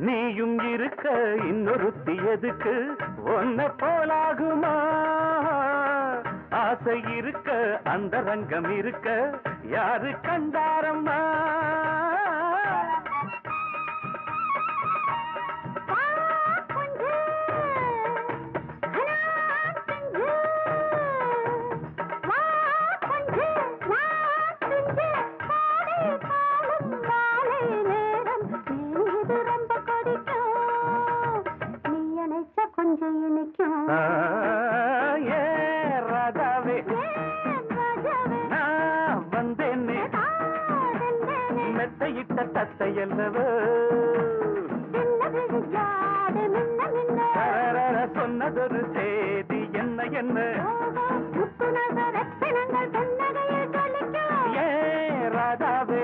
நீயும் இருக்க இன்னொருத்தி எதுக்கு? ஒன்ன போலாகுமா? ஆசை இருக்க அந்த ரங்கம் இருக்க யாரு கண்டாரம்மா? மெத்தையிட்ட தத்தை அல்லவோ சொன்னதொரு செய்தி என்ன என்ன. ஏ ராதாவே.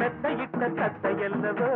மெத்தையிட்ட தத்தை அல்லவோ